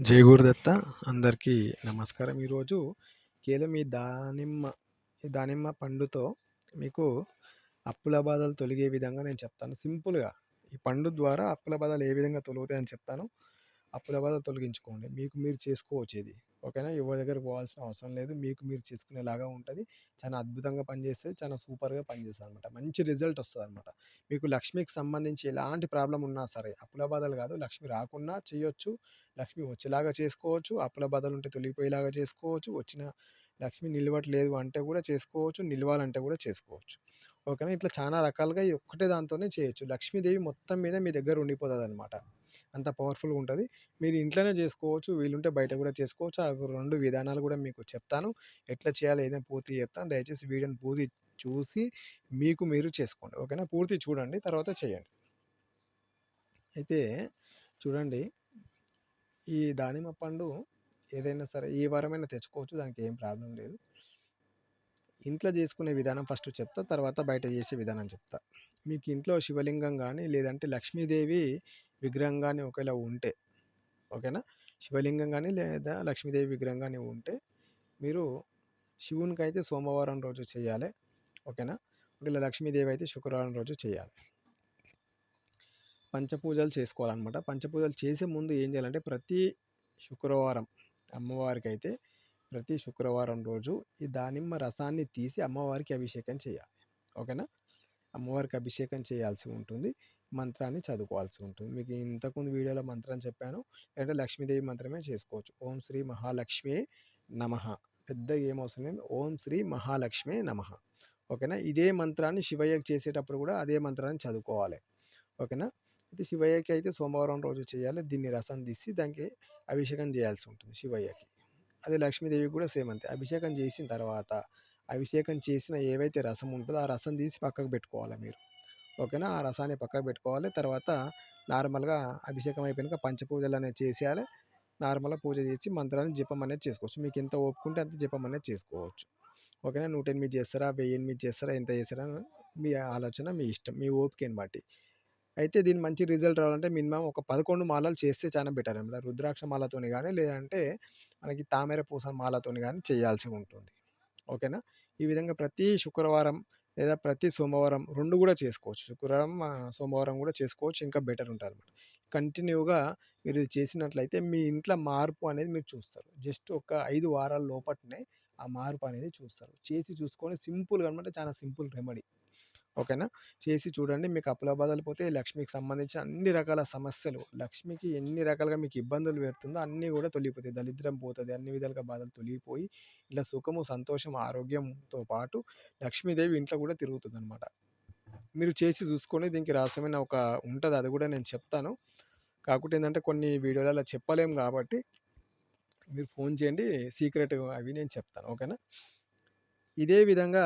జై గురుదత్త అందరికీ నమస్కారం. ఈరోజు కేవలం ఈ దానిమ్మ ఈ దానిమ్మ పండుతో మీకు అప్పుల బాధలు తొలగే విధంగా నేను చెప్తాను. సింపుల్గా ఈ పండు ద్వారా అప్పుల బాధలు ఏ విధంగా తొలుగుతాయని చెప్తాను. అప్పుల బాధ తొలగించుకోండి. మీకు మీరు చేసుకోవచ్చు ఇది ఓకేనా? ఎవరి దగ్గరికి పోవాల్సిన అవసరం లేదు. మీకు మీరు చేసుకునేలాగా ఉంటుంది. చాలా అద్భుతంగా పనిచేస్తుంది. చాలా సూపర్గా పనిచేస్తుంది అనమాట మంచి రిజల్ట్ వస్తుంది అనమాట మీకు లక్ష్మికి సంబంధించి ఎలాంటి ప్రాబ్లం ఉన్నా సరే అప్పుల బాధలు కాదు. లక్ష్మి రాకున్నా చేయొచ్చు. లక్ష్మి వచ్చేలాగా చేసుకోవచ్చు. అప్పుల బాధలు ఉంటే తొలగిపోయేలాగా చేసుకోవచ్చు. వచ్చిన లక్ష్మి నిలవట్లేదు అంటే కూడా చేసుకోవచ్చు. నిలవాలంటే కూడా చేసుకోవచ్చు. ఓకేనా? ఇట్లా చాలా రకాలుగా ఈ ఒక్కటే దాంతోనే చేయొచ్చు. లక్ష్మీదేవి మొత్తం మీద మీ దగ్గర ఉండిపోతుంది అనమాట అంత పవర్ఫుల్గా ఉంటుంది. మీరు ఇంట్లోనే చేసుకోవచ్చు వీలుంటే బయట కూడా చేసుకోవచ్చు. ఆ రెండు విధానాలు కూడా మీకు చెప్తాను. ఎట్లా చేయాలి ఏదైనా పూర్తి చెప్తాను. దయచేసి వీడియోని పూర్తి చూసి మీకు మీరు చేసుకోండి. ఓకేనా? పూర్తి చూడండి తర్వాత చేయండి. అయితే చూడండి ఈ దానిమ్మ పండు ఏదైనా సరే ఈ వారమైనా తెచ్చుకోవచ్చు. దానికి ఏం ప్రాబ్లం లేదు. ఇంట్లో చేసుకునే విధానం ఫస్ట్ చెప్తా తర్వాత బయట చేసే విధానం చెప్తా. మీకు ఇంట్లో శివలింగం కానీ లేదంటే లక్ష్మీదేవి విగ్రహం కానీ ఒకవేళ ఉంటే ఓకేనా? శివలింగం కానీ లేదా లక్ష్మీదేవి విగ్రహం కానీ ఉంటే మీరు శివునికి అయితే సోమవారం రోజు చేయాలి ఓకేనా? ఒకవేళ లక్ష్మీదేవి అయితే శుక్రవారం రోజు చేయాలి. పంచపూజలు చేసుకోవాలన్నమాట. పంచపూజలు చేసే ముందు ఏం చేయాలంటే ప్రతి శుక్రవారం అమ్మవారికి అయితే ప్రతి శుక్రవారం రోజు ఈ దానిమ్మ రసాన్ని తీసి అమ్మవారికి అభిషేకం చేయాలి ఓకేనా? అమ్మవారికి అభిషేకం చేయాల్సి ఉంటుంది. మంత్రాన్ని చదువుకోవాల్సి ఉంటుంది. మీకు ఇంతకుముందు వీడియోలో మంత్రం చెప్పాను. లేదంటే లక్ష్మీదేవి మంత్రమే చేసుకోవచ్చు. ఓం శ్రీ మహాలక్ష్మి నమ. పెద్ద ఏమవసరం లేదు. ఓం శ్రీ మహాలక్ష్మి నమ. ఓకేనా? ఇదే మంత్రాన్ని శివయ్యకి చేసేటప్పుడు కూడా అదే మంత్రాన్ని చదువుకోవాలి. ఓకేనా? అయితే శివయ్యకి అయితే సోమవారం రోజు చేయాలి. దీన్ని రసం తీసి దానికి అభిషేకం చేయాల్సి ఉంటుంది శివయ్యకి. అదే లక్ష్మీదేవి కూడా సేమ్ అంతే. అభిషేకం చేసిన తర్వాత అభిషేకం చేసిన ఏవైతే రసం ఉంటుందో ఆ రసం తీసి పక్కకు పెట్టుకోవాలి మీరు. ఓకేనా? ఆ రసాన్ని పక్కకు పెట్టుకోవాలి. తర్వాత నార్మల్గా అభిషేకం అయిపోయాక పంచపూజలు అనేది చేసేయాలి. నార్మల్గా పూజ చేసి మంత్రాన్ని జపం అనేది చేసుకోవచ్చు. మీకు ఎంత ఒప్పుకుంటే అంత జపం అనేది చేసుకోవచ్చు. ఓకేనా? నూట ఎనిమిది చేస్తారా? వెయ్యి ఎనిమిది చేస్తారా? ఎంత చేస్తారా? మీ ఆలోచన మీ ఇష్టం మీ ఓపికని బట్టి. అయితే దీని మంచి రిజల్ట్ రావాలంటే మినిమం ఒక పదకొండు మాలలు చేస్తే చాలా బెటర్. అనమాట రుద్రాక్ష మాలతోని కానీ లేదంటే మనకి తామర పూస మాలతోని కానీ చేయాల్సి ఉంటుంది. ఓకేనా? ఈ విధంగా ప్రతి శుక్రవారం లేదా ప్రతి సోమవారం రెండు కూడా చేసుకోవచ్చు. శుక్రవారం సోమవారం కూడా చేసుకోవచ్చు. ఇంకా బెటర్ ఉంటుంది అనమాట కంటిన్యూగా మీరు ఇది చేసినట్లయితే మీ ఇంట్లో మార్పు అనేది మీరు చూస్తారు. జస్ట్ ఒక ఐదు వారాల లోపట్నే ఆ మార్పు అనేది చూస్తారు. చేసి చూసుకొని సింపుల్గా అనమాట చాలా సింపుల్ రెమెడీ. ఓకేనా? చేసి చూడండి. మీకు అప్పుల బాధలు పోతే లక్ష్మికి సంబంధించిన అన్ని రకాల సమస్యలు లక్ష్మికి ఎన్ని రకాలుగా మీకు ఇబ్బందులు పెడుతుందో అన్నీ కూడా తొలిగిపోతాయి. దరిద్రం పోతుంది. అన్ని విధాలుగా బాధలు తొలగిపోయి ఇలా సుఖము సంతోషం ఆరోగ్యంతో పాటు లక్ష్మీదేవి ఇంట్లో కూడా తిరుగుతుంది అనమాట మీరు చేసి చూసుకొని దీనికి రహస్యమైన ఒక ఉంటుంది. అది కూడా నేను చెప్తాను. కాకపోతే ఏంటంటే కొన్ని వీడియోలు అలా చెప్పలేము కాబట్టి మీరు ఫోన్ చేయండి. సీక్రెట్ అవి నేను చెప్తాను. ఓకేనా? ఇదే విధంగా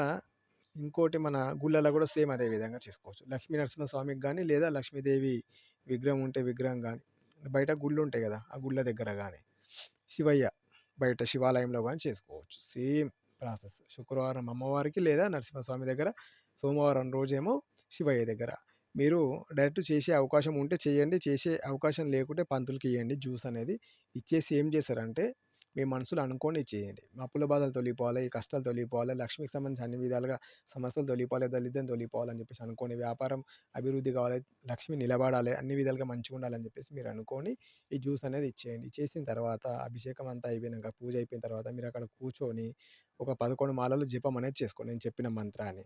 ఇంకోటి మన గుళ్ళలో కూడా సేమ్ అదే విధంగా చేసుకోవచ్చు. లక్ష్మీ నరసింహస్వామికి కానీ లేదా లక్ష్మీదేవి విగ్రహం ఉంటే విగ్రహం కానీ బయట గుళ్ళు ఉంటాయి కదా ఆ గుళ్ళ దగ్గర కానీ శివయ్య బయట శివాలయంలో కానీ చేసుకోవచ్చు. Same process. శుక్రవారం అమ్మవారికి లేదా నరసింహస్వామి దగ్గర సోమవారం రోజేమో శివయ్య దగ్గర. మీరు డైరెక్ట్ చేసే అవకాశం ఉంటే చేయండి చేసే అవకాశం లేకుంటే పంతులకి ఇవ్వండి జ్యూస్ అనేది. ఇచ్చేసి ఏం చేశారంటే మీ మనసులో అనుకోండి చేయండి. అప్పుల బాధలు తొలిపోవాలి ఈ కష్టాలు తొలిపోవాలి లక్ష్మికి సంబంధించి అన్ని విధాలుగా సమస్యలు తొలిపోవాలి దళితం తొలిపోవాలని చెప్పేసి అనుకోని వ్యాపారం అభివృద్ధి కావాలి లక్ష్మి నిలబడాలి అన్ని విధాలుగా మంచిగా ఉండాలని చెప్పేసి మీరు అనుకొని ఈ జ్యూస్ అనేది ఇచ్చేయండి. చేసిన తర్వాత అభిషేకం అంతా అయిపోయినాక పూజ అయిపోయిన తర్వాత మీరు అక్కడ కూర్చొని ఒక పదకొండు మాలలు జపం అనేది చేసుకోండి. నేను చెప్పిన మంత్రాన్ని.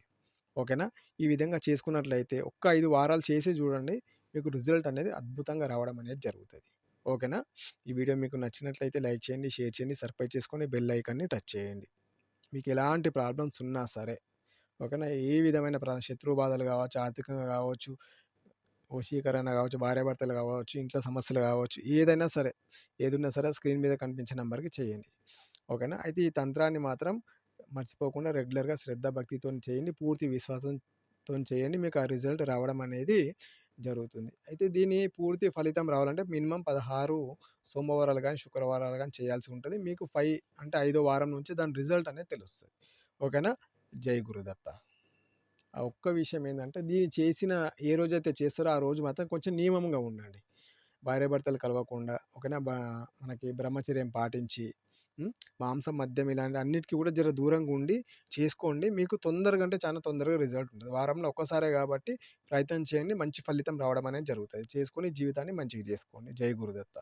ఓకేనా? ఈ విధంగా చేసుకున్నట్లయితే ఒక్క ఐదు వారాలు చేసి చూడండి మీకు రిజల్ట్ అనేది అద్భుతంగా రావడం అనేది జరుగుతుంది. ఓకేనా? ఈ వీడియో మీకు నచ్చినట్లయితే లైక్ చేయండి షేర్ చేయండి సర్ప్రైజ్ చేసుకొని బెల్ ఐకాన్ని టచ్ చేయండి. మీకు ఎలాంటి ప్రాబ్లమ్స్ ఉన్నా సరే ఓకేనా? ఏ విధమైన ప్రా శత్రు బాధలు కావచ్చు ఆర్థికంగా కావచ్చు వశీకరణ కావచ్చు భార్యాభర్తలు కావచ్చు ఇంట్లో సమస్యలు కావచ్చు ఏదైనా సరే ఏదున్నా సరే స్క్రీన్ మీద కనిపించే నెంబర్కి చేయండి. ఓకేనా? అయితే ఈ తంత్రాన్ని మాత్రం మర్చిపోకుండా రెగ్యులర్గా శ్రద్ధ భక్తితో చేయండి పూర్తి విశ్వాసంతో చేయండి మీకు ఆ రిజల్ట్ రావడం అనేది జరుగుతుంది. అయితే దీని పూర్తి ఫలితం రావాలంటే మినిమం పదహారు సోమవారాలు కానీ శుక్రవారాలు కానీ చేయాల్సి ఉంటుంది. మీకు ఫైవ్ అంటే ఐదో వారం నుంచి దాని రిజల్ట్ అనేది తెలుస్తుంది. ఓకేనా? జై గురుదత్త. ఆ ఒక్క విషయం ఏంటంటే దీన్ని చేసిన ఏ రోజైతే చేస్తారో ఆ రోజు మాత్రం కొంచెం నియమంగా ఉండండి. భార్యాభర్తలు కలవకుండా ఓకేనా? మనకి బ్రహ్మచర్యం పాటించి మాంసం, మద్యం ఇలాంటి అన్నిటికీ కూడా జర దూరంగా ఉండి చేసుకోండి. మీకు తొందరగా అంటే చాలా తొందరగా రిజల్ట్ ఉంటుంది వారంలో ఒక్కసారే కాబట్టి ప్రయత్నం చేయండి. మంచి ఫలితం రావడం అనేది జరుగుతుంది చేసుకొని జీవితాన్ని మంచిగా చేసుకోండి. జై గురుదత్త.